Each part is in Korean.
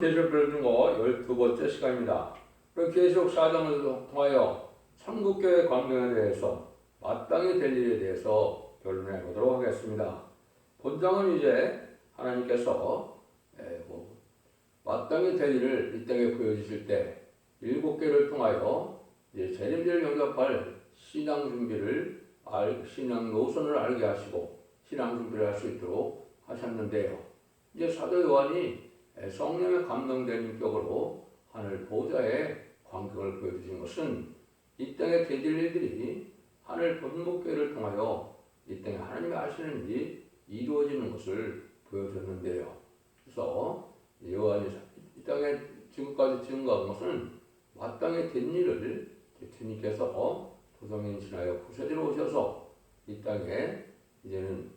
계시록 배워준 거 12번째 시간입니다. 계시록 4장을 통하여 천국교회 광경에 대해서 마땅히 될 일에 대해서 결론해 보도록 하겠습니다. 본장은 이제 하나님께서 에, 뭐, 마땅히 될 일을 이 땅에 보여주실 때 일곱 개를 통하여 이제 재림절 영접할 신앙 준비를 알, 신앙 노선을 알게 하시고 신앙 준비를 할 수 있도록 하셨는데요. 이제 사도 요한이 성령의 감동된 인격으로 하늘 보좌의 광경을 보여주신 것은 이 땅에 되질 일들이 하늘 본목교를 통하여 이 땅에 하나님이 하시는 일이 이루어지는 것을 보여줬는데요. 그래서 요한이 이 땅에 지금까지 증거한 것은 마땅히 된 일을 주님께서 도성인 신하여 부서지러 오셔서 이 땅에 이제는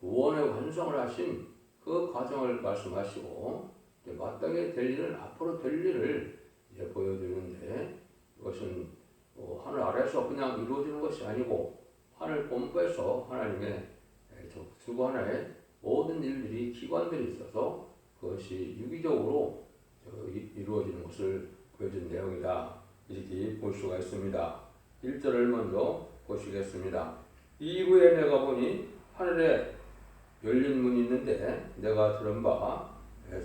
구원의 완성을 하신 그 과정을 말씀하시고 마땅히 될 일은 앞으로 될 일을 이제 보여주는데 이것은 뭐 하늘 아래서 그냥 이루어지는 것이 아니고 하늘 본부에서 하나님의 하나의 모든 일들이 기관들이 있어서 그것이 유기적으로 이루어지는 것을 보여준 내용이다 이렇게 볼 수가 있습니다. 1절을 먼저 보시겠습니다. 이후에 내가 보니 하늘에 열린 문이 있는데 내가 들은 바 예,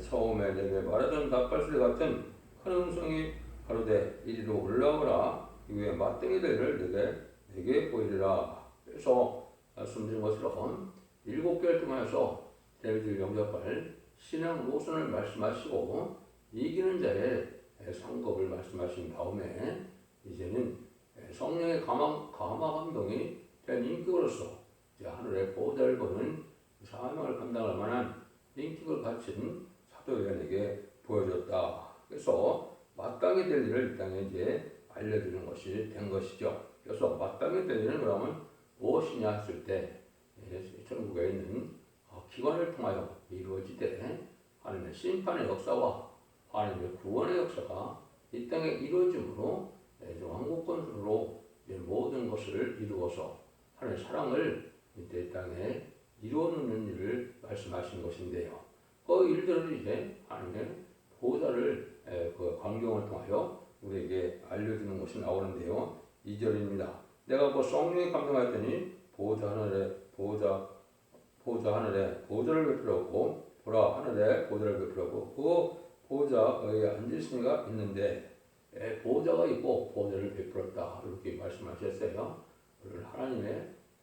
처음에 내게 말하던 닭발소리 같은 큰 음성이 가로되 이리로 올라오라. 이후에 되를 내게 내게 보이리라. 그래서 말씀드린 것처럼 일곱 개를 통해서 데비드 영접할 신앙 노선을 말씀하시고 이기는 자의 예, 상급을 말씀하신 다음에 이제는 예, 성령의 감화, 감화 감동이 된 인격으로서 이제 하늘의 보좌를 보는 사명을 감당할 만한 인격을 갖춘 사도요한에게 보여줬다. 그래서 마땅히 될 일을 이 땅에 이제 알려주는 것이 된 것이죠. 그래서 마땅히 될 일은 그러면 무엇이냐 했을 때 예, 천국에 있는 어, 기관을 통하여 이루어지되 하나님의 심판의 역사와 하나님의 구원의 역사가 이 땅에 이루어짐으로 예, 왕국권으로 이제 모든 것을 이루어서 하나님의 사랑을 이때 땅에 이루어놓는 일을 말씀하신 것인데요. 그 일들을 이제 하나님의 보좌를 에, 그 광경을 통하여 우리에게 알려주는 것이 나오는데요. 2절입니다. 내가 뭐 성령에 감동하였더니 보좌 하늘에 보좌 보좌 하늘에 보좌를 베풀었고 보라 하늘에 보좌를 베풀었고 그 보좌에 앉으시니가 있는데 에, 보좌가 있고 보좌를 베풀었다 이렇게 말씀하셨어요. 하나님의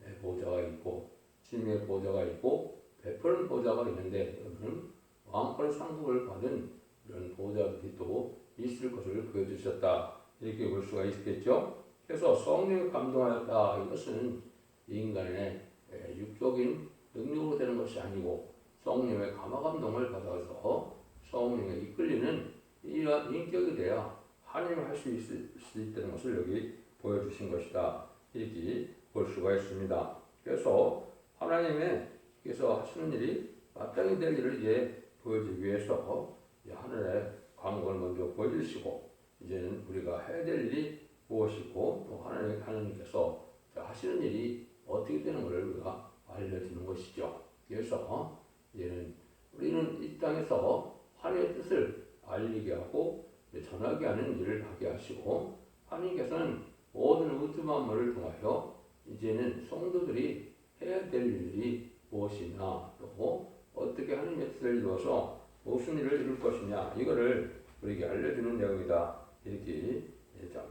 에, 보좌가 있고 주님의 보좌가 있고 베푸는 보좌가 있는데 여러분은 왕권의 상급을 받은 이런 보좌들이 또 있을 것을 보여주셨다 이렇게 볼 수가 있겠죠. 그래서 성령이 감동하였다 이것은 인간의 에, 육적인 능력으로 되는 것이 아니고 성령의 감화 감동을 받아서 성령에 이끌리는 이러한 인격이 돼야 하나님을 할 수 있을 수 있다는 것을 여기 보여주신 것이다 이렇게 볼 수가 있습니다. 그래서 하나님의 께서 하시는 일이 마땅히 될 일을 이제 보여주기 위해서 이제 하늘의 광고를 먼저 보여주시고 이제는 우리가 해야 될 일이 무엇이고 또 하나님 하나님께서 하시는 일이 어떻게 되는 것을 우리가 알려주는 것이죠. 그래서 이제는 우리는 이 땅에서 하나님의 뜻을 알리게 하고 전하게 하는 일을 하게 하시고 하나님께서는 모든 우주 만물을 통하여 이제는 성도들이 해야 될 일이 무엇이냐 또 어떻게 하나님의 뜻을 이루어서 무슨 일을 이룰 것이냐 이거를 우리에게 알려주는 내용이다 이렇게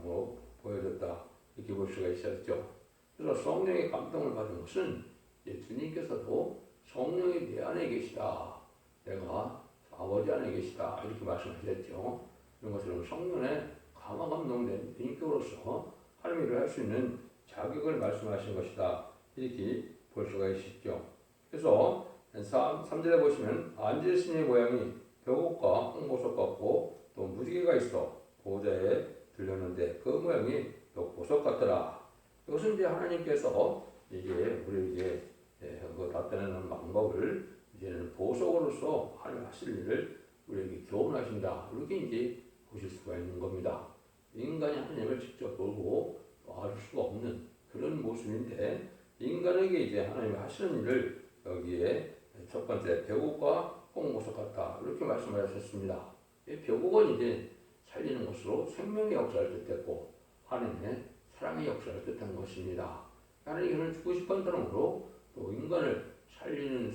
뭐 보여줬다 이렇게 볼 수가 있었죠. 그래서 성령의 감동을 받은 것은 주님께서도 성령이 내 안에 계시다. 내가 아버지 안에 계시다 이렇게 말씀하셨죠. 이런 것처럼 성령의 감화 감동된 인격으로서 하나님 일을 할 수 있는 자격을 말씀하신 것이다 이렇게 볼 수가 있죠. 그래서 3절에 보시면 앉으신의 모양이 벽옥과 홍보석 같고 또 무지개가 있어 보좌에 들렸는데 그 모양이 또 보석 같더라. 이것은 이제 하나님께서 이게 우리에게 예, 그 나타내는 방법을 이제는 보석으로서 하실 일을 우리에게 교훈하신다. 이렇게 이제 보실 수가 있는 겁니다. 인간이 하나님을 직접 보고 알 수가 없는 그런 모습인데 인간에게 이제 하나님이 하시는 일을 여기에 첫 번째 배우과 홍보석 같다 이렇게 말씀하셨습니다. 이 벼곡은 이제 살리는 것으로 생명의 역사를 뜻했고 하나님의 사랑의 역사를 뜻한 것입니다. 하나님께서는 주고 싶은 사람으로 또 인간을 살리는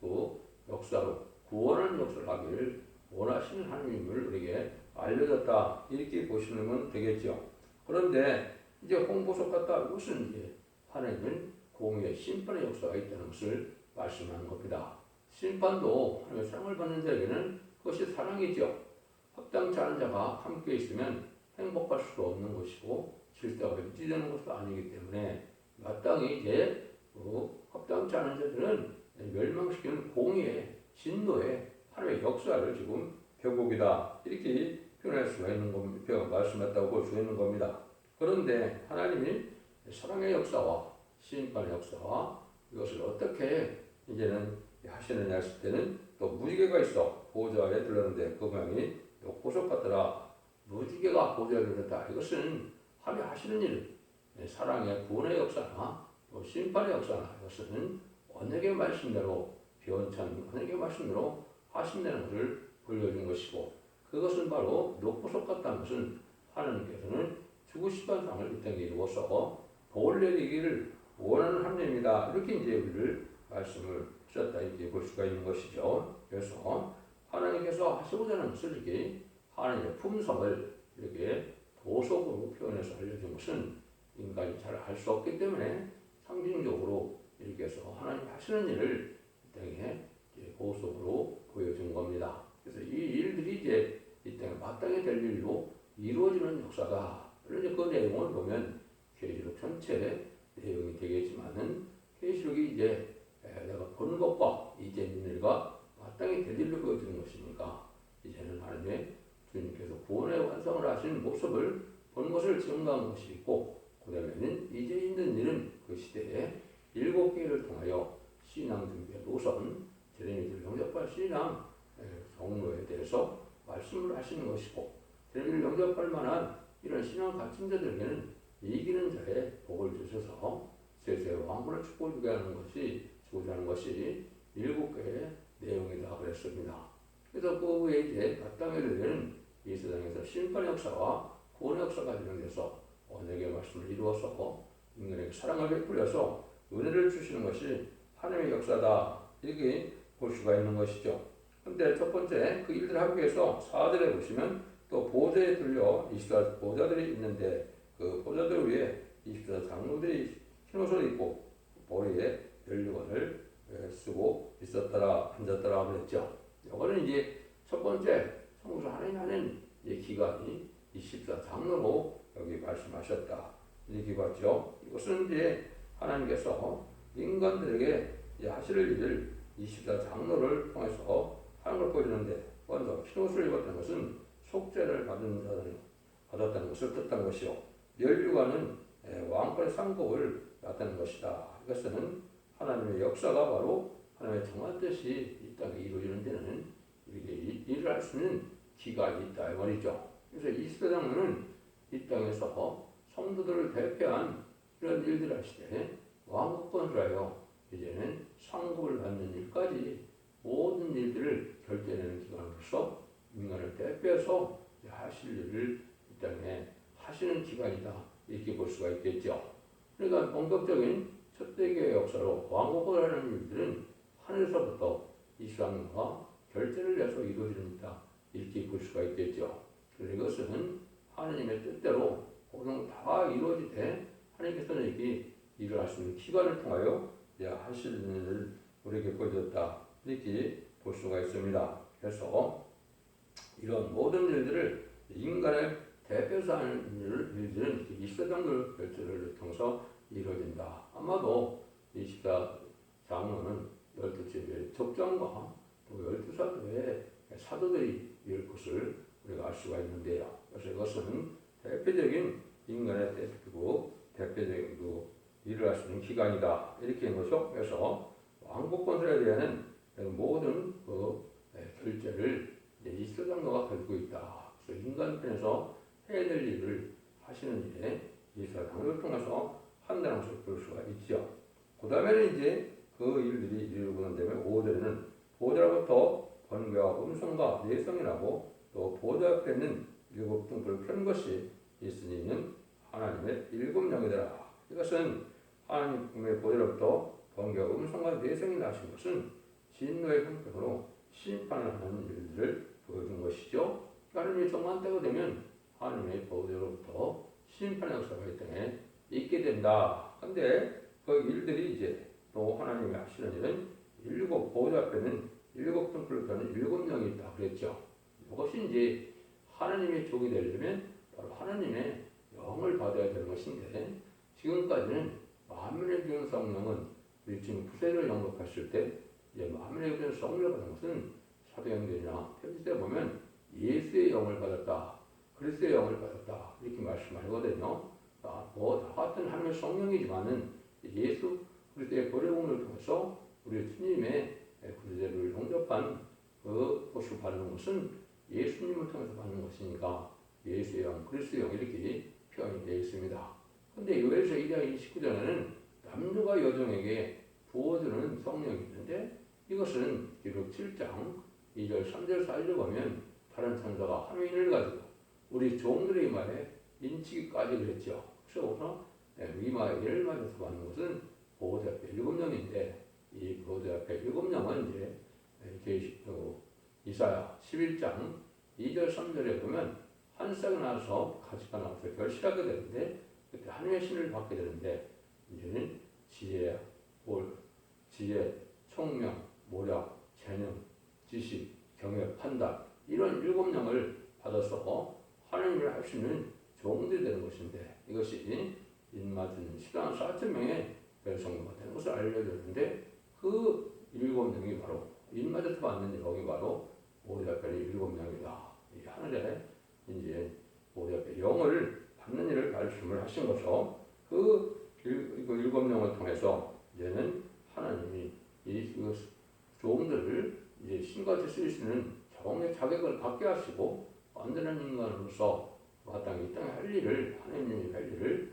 그 역사로 구원하는 역사를 하기를 원하시는 하나님을 우리에게 알려졌다 이렇게 보시는 건 되겠죠. 그런데 이제 홍보석 같다 이것은 이제 하나님은 공의의 심판의 역사가 있다는 것을 말씀하는 겁니다. 심판도 하나님의 사랑을 받는 자에게는 그것이 사랑이죠. 합당치 않은 자가 함께 있으면 행복할 수도 없는 것이고 질서가 유지되는 것도 아니기 때문에 마땅히 이제 그 합당치 않은 자들은 멸망시키는 공의의 진노의 하나님의 역사를 지금 벼곡이다 이렇게 표현할 수가 있는 겁니다. 말씀했다고 볼 수 있는 겁니다. 그런데 하나님이 사랑의 역사와 심판의 역사와 이것을 어떻게 이제는 하시느냐 했을 때는 또 무지개가 있어. 보좌에 들렀는데 그 모양이 보석 같더라 무지개가 보좌에 들었다. 이것은 하나님 하시는 일. 사랑의 구원의 역사나 또 심판의 역사나 이것은 언약의 말씀대로 변찬 언약의 말씀대로 하신다는 것을 보여준 것이고 그것은 바로 녹보석 같다는 것은 하나님께서는 죽으시던 상을 이 땅에 이루어서 복을 내리기를 원하는 하나님이다. 이렇게 이제 우리를 말씀을 하셨다 이렇게 볼 수가 있는 것이죠. 그래서 하나님께서 하시고자 하는 것을 이렇게 하나님의 품성을 이렇게 보석으로 표현해서 알려준 것은 인간이 잘 알 수 없기 때문에 상징적으로 이렇게 해서 하나님 하시는 일을 이 땅에 보석으로 보여준 겁니다. 그래서 이 일들이 이제 이 땅에 마땅히 될 일로 이루어지는 역사다. 그런데 그 내용을 보면 계시록 전체 내용이 되겠지만은 계시록이 이제 내가 본 것과 이제 있는 일과 마땅히 될 일로 보여주는 것이니까? 이제는 하나님의 주님께서 구원의 완성을 하신 모습을 본 것을 증거한 것이 있고 그 다음에는 이제 있는 일은 그 시대에 일곱 개를 통하여 신앙 준비의 노선 제레미들 영접할 신앙 성로에 대해서 말씀을 하시는 것이고 제레미를 영접할 만한 이런 신앙 가진 자들에게는 이기는 자의 복을 주셔서 세세 왕권을 축복주게 하는 것이 하는 것이 일곱 개의 내용이다 그랬습니다. 그래서 그 후에 이제 되는 이 세상에서 심판의 역사와 구원의 역사가 진행돼서 언약의 말씀을 이루어서 인간에게 사랑을 베풀려서 은혜를 주시는 것이 하나님의 역사다 이렇게 볼 수가 있는 것이죠. 근데 첫 번째 그 일들 하기 위해서 사절에 보시면 또 보좌에 들려 24 보좌들이 있는데 그 보좌들 위에 24 장로들이 흰옷을 입고 머리에 연료관을 쓰고 있었더라 앉았더라 그랬죠. 이거는 이제 첫 번째 하나님 하는 기간이 24 장로로 여기 말씀하셨다 이렇게 봤죠. 이것은 이제 하나님께서 인간들에게 하실 일을 24 장로를 통해서 하는 걸 보여주는데 먼저 흰옷을 입었다는 것은 속죄를 받은 자는 받았다는 것을 뜻한 것이요. 멸류관은 왕권의 상복을 나타낸 것이다. 이것은 하나님의 역사가 바로 하나님의 정한 뜻이 이 땅에 이루어지는 데는 이렇게 일을 할 수 있는 기간이 있다 이 말이죠. 그래서 이스라엘은 이 땅에서 성도들을 대표한 이런 일들을 하실 때 왕국권을 하여 이제는 상급을 받는 일까지 모든 일들을 결정하는 기관으로서 인간을 대표해서 하실 일을 이 땅에 하시는 기관이다 이렇게 볼 수가 있겠죠. 그러니까 본격적인 첫대교의 역사로 왕국을 하는 일들은 하늘에서부터 이스라엘과 결제를 해서 이루어집니다. 이렇게 볼 수가 있겠죠. 그래서 이것은 하나님의 뜻대로 모든 다 이루어지되 하나님께서는 이렇게 일을 있는 기관을 통하여 하실 일을 우리에게 보여줬다. 이렇게 볼 수가 있습니다. 그래서 이런 모든 일들을 인간의 대표사 하는 일들은 이스라엘 결제를 통해서 이루어진다. 아마도 이시다 장로는 열두 집의 적장과 또 열두 사도의 사도들이 이룰 것을 우리가 알 수가 있는데요. 그래서 이것은 대표적인 인간의 대표고 대표적인 그 일을 할 수 있는 기간이다. 이렇게 한 것이죠. 그래서 왕국 건설에 대한 모든 그 결제를 이스라 장로가 가지고 있다. 그래서 인간편에서 해야 될 일을 하시는 일에 이스라 장로를 통해서 한다는 것을 볼 수가 있죠. 그 다음에는 이제 그 일들이 이루어지는 다음에 5절에는 보좌로부터 번개와 음성과 내성이라고 또 보좌 앞에는 일곱 등불을 켜는 것이 있으니는 하나님의 일곱 영이더라. 이것은 하나님의 보좌로부터 번개와 음성과 내성이 나신 것은 진노의 형편으로 심판을 하는 일들을 보여준 것이죠. 하나님이 정한 때가 되면 하나님의 보좌로부터 심판의 역사가 이 땅에 있게 된다. 근데 그 일들이 이제 또 하나님이 하시는 일은 일곱 보좌 앞에는 일곱 켜는 일곱 영이 있다 그랬죠. 이제 하나님의 종이 되려면 바로 하나님의 영을 받아야 되는 것인데 지금까지는 만민의 주는 성령은 우리 지금 구세를 영접했을 때 이제 만민의 성령을 받은 것은 사도행전이나 편지때 보면 예수의 영을 받았다. 그리스도의 영을 받았다. 이렇게 말씀하거든요. 아, 뭐 같은 하나님의 성령이지만은 예수 그리스도의 보혈공을 통해서 우리 주님의 구세를 영접한 그 것을 받는 것은 예수님을 통해서 받는 것이니까 예수의 영, 그리스도의 영 이렇게 표현이 되어 있습니다. 근데 요에서 1장 29절에는 남녀가 여종에게 부어주는 성령이 있는데 이것은 기록 7장 2절, 3절, 4절을 보면 다른 천사가 하나님을 가지고 우리 종들의 말에 인치기까지 그랬죠. 우선 위마에를 맞아서 받는 것은 보호자 앞에 일곱 명인데 이 보호자 앞에 일곱 명은 이제 계시 어, 이사야 11장 2절 3절에 보면 한 쌍이 나서 가지가 나와서 결실하게 되는데 그때 하나님의 신을 받게 되는데 이제는 지혜, 올, 지혜, 총명, 모략, 재능, 지식, 경외, 판단 이런 일곱 명을 받아서 하나님을 할 수 있는 종들이 되는 것인데 이것이 인맞은 시간 4천 명의 백성도가 되는 것을 알려줬는데 그 일곱 명이 바로 인맞아서 받는 영이 바로 모리아벨의 일곱 명이다. 이 하늘에 이제 모리아벨 영을 받는 일을 말씀을 하신 것이죠. 그, 일, 그 일곱 명을 통해서 이제는 하나님이 이그 종들을 이제 신같이 있는 정의 자격을 갖게 하시고 완전한 인간으로서 마땅히 이 땅에 할 일을 하나님이 할 일을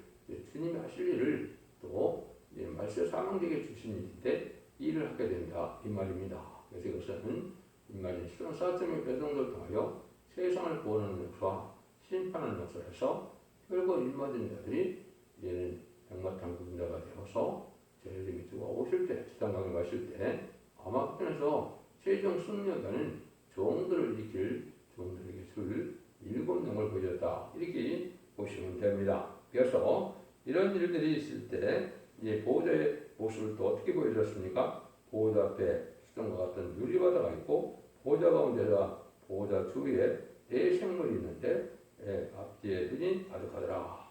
주님이 하실 일을 또 말세 사망되게 주신 일인데 일을 하게 된다 이 말입니다. 그래서 이것은 인간이 수단 사점의 배송을 통하여 세상을 구원하는 역사, 심판하는 역사에서 결국 일맞은 자들이 이제는 백마탄 구분자가 되어서 제일이 두고 오실 때, 지상강에 가실 때 아마 그편에서 최종 승려가는 종들을 일으킬 종들에게 줄 일곱 명을 보여줬다. 이렇게 보시면 됩니다. 그래서 이런 일들이 있을 때 이제 보호자의 모습을 또 어떻게 보여줬습니까? 보호자 앞에 수정과 같은 유리바다가 있고 보호자 가운데다 보호자 주위에 네 생물이 있는데 예, 앞뒤에 눈이 가득하더라.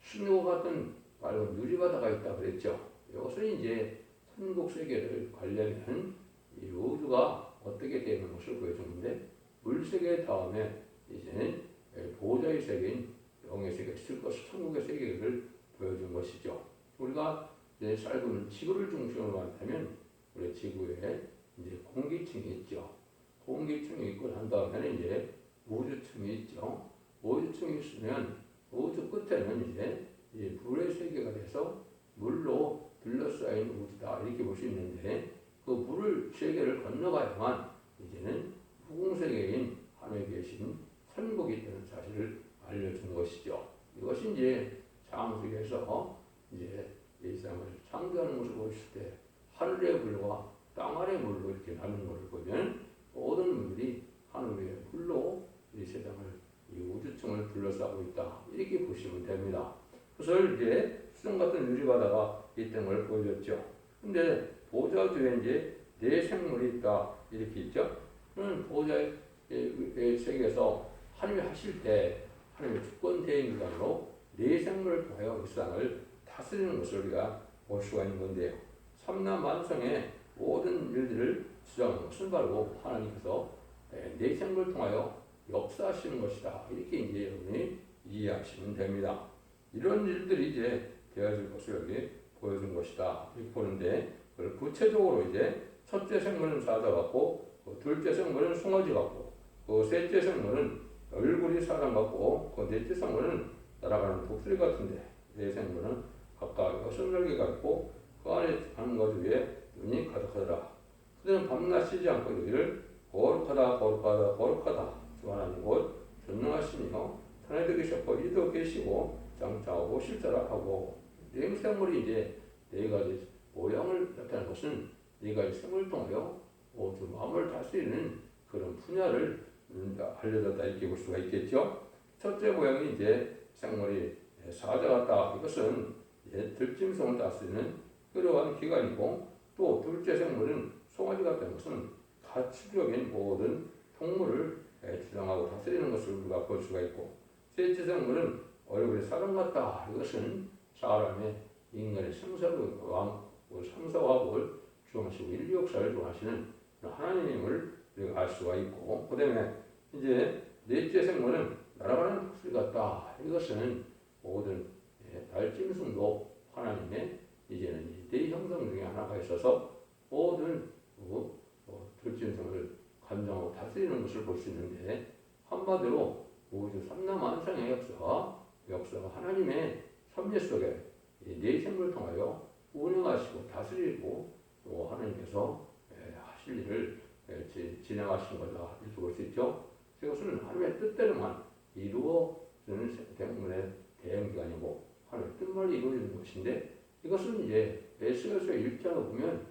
순교와 같은 맑은 유리바다가 있다 그랬죠. 이것은 이제 천국 세계를 관련한 이 우주가 어떻게 되는 것을 보여주는데 물세계 다음에 이제는 보호자의 세계인 영의 세계, 있을 것, 천국의 세계를 보여준 것이죠. 우리가 이제 살고 지구를 중심으로 한다면 우리 지구에 이제 공기층이 있죠. 공기층이 있고 난 다음에는 이제 우주층이 있죠. 우주층이 있으면 우주 끝에는 이제 이 불의 세계가 돼서 물로 둘러싸인 우주다 이렇게 볼 수 있는데 그 물을 세계를 건너가야만 이제는 후궁 세계인 하늘에 계신 천국이 되는 사실을 알려준 것이죠. 이것이 이제 창세기에서 이제 이 세상을 창조하는 것을 보실 때 하늘의 물과 땅 아래 물로 이렇게 나누는 것을 보면 모든 물들이 하늘의 물로 이 세상을 이 우주층을 둘러싸고 있다 이렇게 보시면 됩니다. 그래서 이제 수정 같은 유리바다가 있던 걸 보여줬죠. 근데 보좌 주에 이제 네 생물이 있다 이렇게 있죠. 그는 보좌의 세계에서 하나님이 하실 때 하나님의 주권 대행기관으로 네 생물을 통하여 이 세상을 다스리는 것을 우리가 볼 수가 있는 건데요. 삼남 만성의 모든 일들을 주장하는 것은 바로 하나님께서 네 생물을 통하여 역사하시는 것이다. 이렇게 이제 여러분이 이해하시면 됩니다. 이런 일들이 이제 되어질 것을 여기 보여준 것이다. 이렇게 보는데 그걸 구체적으로 이제 첫째 생물은 사자 같고 그 둘째 생물은 숭어지 같고 그 셋째 생물은 얼굴이 사람 같고 그 생물은 날아가는 독수리 같은데 네 생물은 각각 여섯 날개 같고 그 안에 하는 것 위에 눈이 가득하더라. 그들은 밤낮 쉬지 않고 여기를 거룩하다 거룩하다 거룩하다 주 하나님 곧 전능하시며 하나님 되시고 이도 계시고 장차하고 실제라하고 내생물이 이제 네 가지 모양을 나타내는 것은 네 가지 생물을 통하여 모두 마음을 다스리는 그런 분야를 음, 알려졌다 이렇게 볼 수가 있겠죠. 첫째 모양이 이제 생물이 사자 같다. 이것은 들짐승을 다스리는 그러한 기관이고 또 둘째 생물은 송아지 같다는 것은 가축적인 모든 동물을 주장하고 다스리는 것을 우리가 볼 수가 있고 셋째 생물은 얼굴이 사람 같다. 이것은 사람의 인간의 생사와 상사와 주장하시고 인류 역사를 주장하시는 하나님을 우리가 알 수가 있고 그 다음에 이제 넷째 생물은 날아가는 독수리 같다. 이것은 모든 예, 달짐승도 하나님의 이제는 네 형상 중에 하나가 있어서 모든 뭐, 뭐, 들짐승을 감정하고 다스리는 것을 볼 수 있는데 한마디로 우주 삼라만상의 역사, 역사가 하나님의 섭리 속에 네 생물을 통하여 운영하시고 다스리고 또 하나님께서 예, 하실 일을 예, 지- 진행하시는 거다 이렇게 볼 수 있죠. 그것은 하나님의 뜻대로만 이루어지는 때문에 대형기관이고 하나님의 뜻만 이루어지는 것인데 이것은 이제 에스겔서 1장을 보면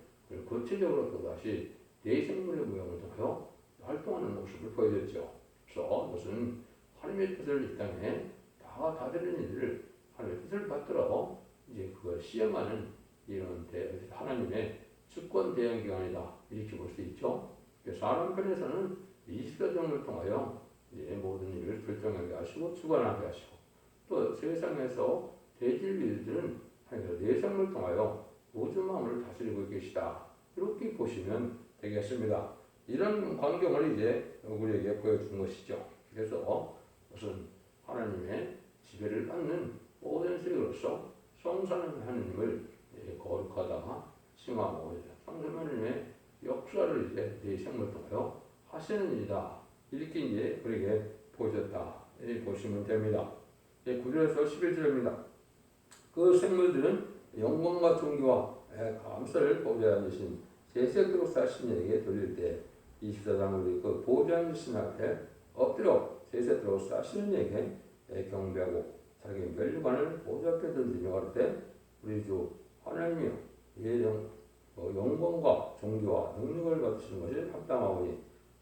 구체적으로 또다시 네 생물의 모양을 통하여 활동하는 모습을 보여줬죠. 그래서 무슨 하나님의 뜻을 이 땅에 다 다스리는 일을 하나님의 뜻을 받들어 이제 그걸 시행하는 이런 대, 하나님의 주권 대행 기관이다 이렇게 볼 수 있죠. 그래서 사람 편에서는 24종을 통하여 모든 일을 결정하게 하시고 주관하게 하시고 또 세상에서 대질비들은 하나님께서 내생을 통하여 우주 마음을 다스리고 계시다 이렇게 보시면 되겠습니다. 이런 광경을 이제 우리에게 보여준 것이죠. 그래서 무슨 하나님의 지배를 받는 모든 세계로서 성사는 하나님을 예, 거룩하다 칭하고 성사는 하나님의 역사를 이제 내 생을 통하여 하시는 일이다. 이렇게 이제 우리에게 보여줬다. 이렇게 보시면 됩니다. 예, 9절에서 11절입니다. 그 생물들은 영광과 존귀와 예, 감사를 보좌에 앉으신 제색으로 사신 이에게 돌릴 때 24장 우리 그 보좌에 앉으신 앞에 엎드려 제색으로 사시는 이에게 예, 경배하고 자기 멸류관을 보좌 앞에 던지며 가르때 우리 주 하나님이여 예령 어, 영광과 존귀와 능력을 받으시는 것이 합당하오니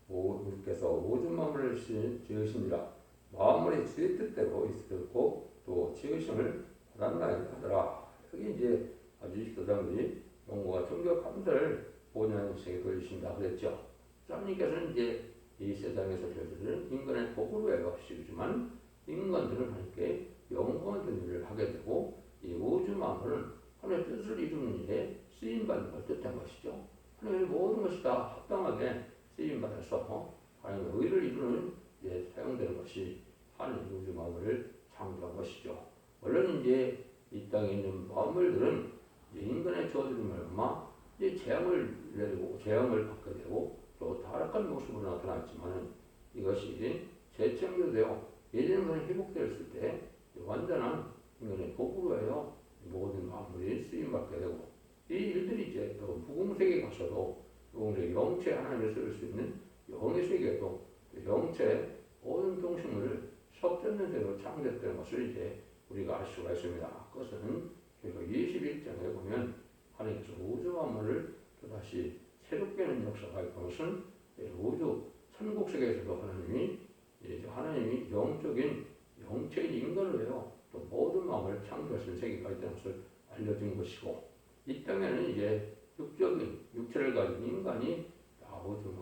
우리께서 모든 마음을 지으시니라 마음을 주의 뜻대로 있었고 또 지으심을 받았나이다 하더라. 여기 이제 아주 24장들이 영광과 존귀와 감사를 보는 세계 돌리신다 그랬죠. 하나님께서는 이제 이 세상에서 저들은 인간의 복으로 해가시지만 인간들은 하나님께 영광을 일을 하게 되고 이 우주 만물은 하나님의 뜻을 이루는 일에 쓰임받는 걸 뜻한 것이죠. 하나님의 모든 것이 다 합당하게 쓰임받아서 하나님의 의를 이루는 데 사용되는 것이 하나님 우주 만물을 창조한 것이죠. 물론 이제 이 땅에 있는 만물들은 인간의 저주를 말마 이제 재앙을 내리고 재앙을 받게 되고 또 타락한 모습으로 나타났지만 이것이 재창조되어 예전으로 회복되었을 때 완전한 인간의 복으로 해요. 모든 만물이 쓰임받게 되고 이 일들이 이제 또 무공세계에 가서도 우리 영체 하나님을 쓸 수 있는 영의 세계도 영체 모든 동식물을 섞였는 대로 창조했다는 것을 이제 우리가 알 수가 있습니다. 그것은 결국 21장에 보면 하나님께서 우주 만물을 또다시 새롭게는 역사가 있고 것은 우주 천국 세계에서도 하나님이 이제 하나님이 영적인 영체인 인간을 해요. 또 모든 마음을 창조하신 세계가 있다는 것을 알려준 것이고 이 땅에는 이제 육적인 육체를 가진 인간이 다 모든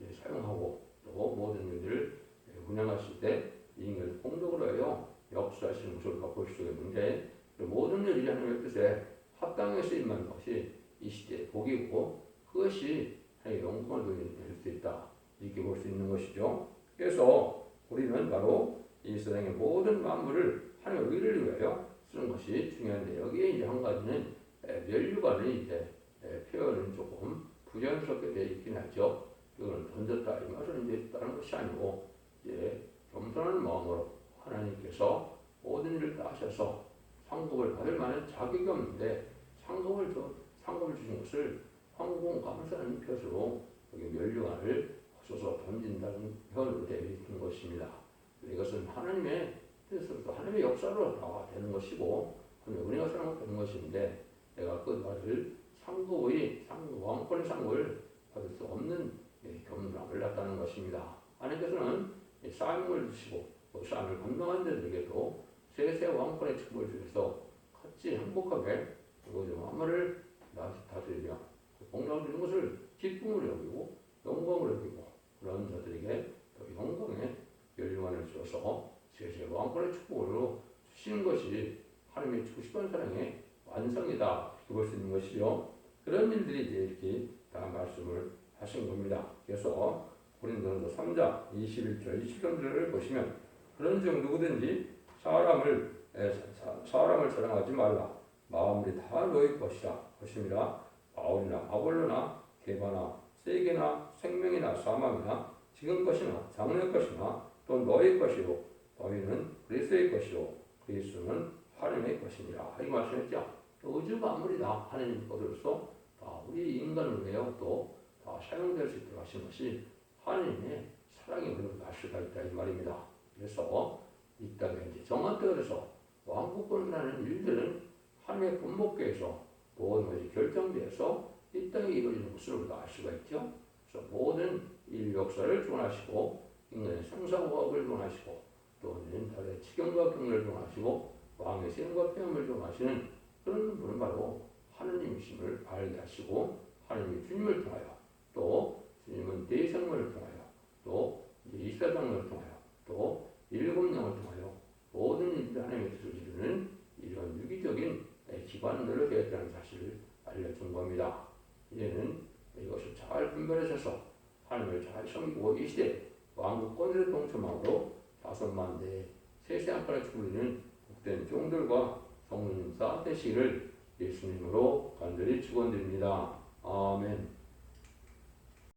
이제 사용하고 또 모든 일들을 운영하실 때 인간을 공덕으로 해요. 역사하시는 우리가 볼 수가 있는데 그 모든 일이 하나님의 뜻에 합당해 쓰임만 것이 이 시대의 복이고 그것이 하나님의 영광을 돌릴 수 있다. 이렇게 볼 수 있는 것이죠. 그래서 우리는 바로 이 세상의 모든 만물을 하나님의 의를 위하여 쓰는 것이 중요한데 여기에 이제 한 가지는 멸류관의 이제 표현은 조금 부자연스럽게 되어 있긴 하죠. 이거는 던졌다 이 말은 이제 다른 것이 아니고 이제 겸손한 마음으로 하나님께서 모든 일을 다 하셔서 상급을 받을 만한 자격이 없는데 상급을 줘 상급을 주신 것을 황공 감사하는 표시로 여기 멸류관을 쏘서 던진다는 현으로 되어 있는 것입니다. 이것은 하나님의 뜻으로 또 하나님의 역사로 나와 되는 것이고 은혜가 사랑을 되는 것인데 내가 그 상고의 상고 왕권의 상고를 받을 수 없는 예, 겸손함을 나타내는 것입니다. 하나님께서는 이 싸움을 주시고 또 싸움을 감당한 자들에게도 세세 왕권의 축복을 주셔서 같이 행복하게 그리고 만물을 다스리며 공평 주는 것을 기쁨을 여기고 영광을 여기고 그런 자들에게 또 영광의 열림을 주어서 세세 왕권의 축복으로 주시는 것이 하나님의 주고 싶은 사랑의 완성이다 볼수 있는 것이죠. 그런 일들이 이제 이렇게 다 말씀을 하신 겁니다. 그래서 고린도서 3장 21절 20절을 보시면 그런즉 누구든지 사람을 에, 사- 사람을 사랑하지 말라 마음이 다 너희 것이라 것입니다. 바울이나 아볼로나 개바나 세계나 생명이나 사망이나 지금 것이나 장래 것이나 또 너희 것이요 너희는 그리스도의 것이요 그리스도는 하나님의 것이니라 이 말씀했죠. 우주 만물이 다 하나님 것으로서 다 우리 인간을 위하여 또다 사용될 수 있도록 하신 것이 하나님의 사랑이 그리고 날씨가 있다 이 말입니다. 그래서 이 땅에 이제 정한 때에서 왕국권이라는 일들은 하나님의 분목계에서 모든 것이 결정되어서 이 땅에 이루어지는 것으로 알 수가 있죠. 그래서 모든 일 역사를 주관하시고 인간의 생사과학을 주관하시고 또 달의 치경과 경을 주관하시고 왕의 생과 폐함을 주관하시는 그런 분은 바로 하느님이심을 알게 하시고 하느님이 주님을 통하여 또 주님은 대생물을 통하여 또 이사장을 통하여 또 일곱 명을 통하여 모든 일들 하나님의 뜻을 이루는 이런 유기적인 기관들을 계획하는 사실을 알려준 겁니다. 이제는 이것을 잘 분별하셔서 하나님을 잘 섬기고 이 시대 왕국 권세를 동참함으로 다섯 만 대 세세한 판을 추구리는 복된 종들과 성령 쌓되시기를 예수님으로 간절히 축원드립니다. 아멘.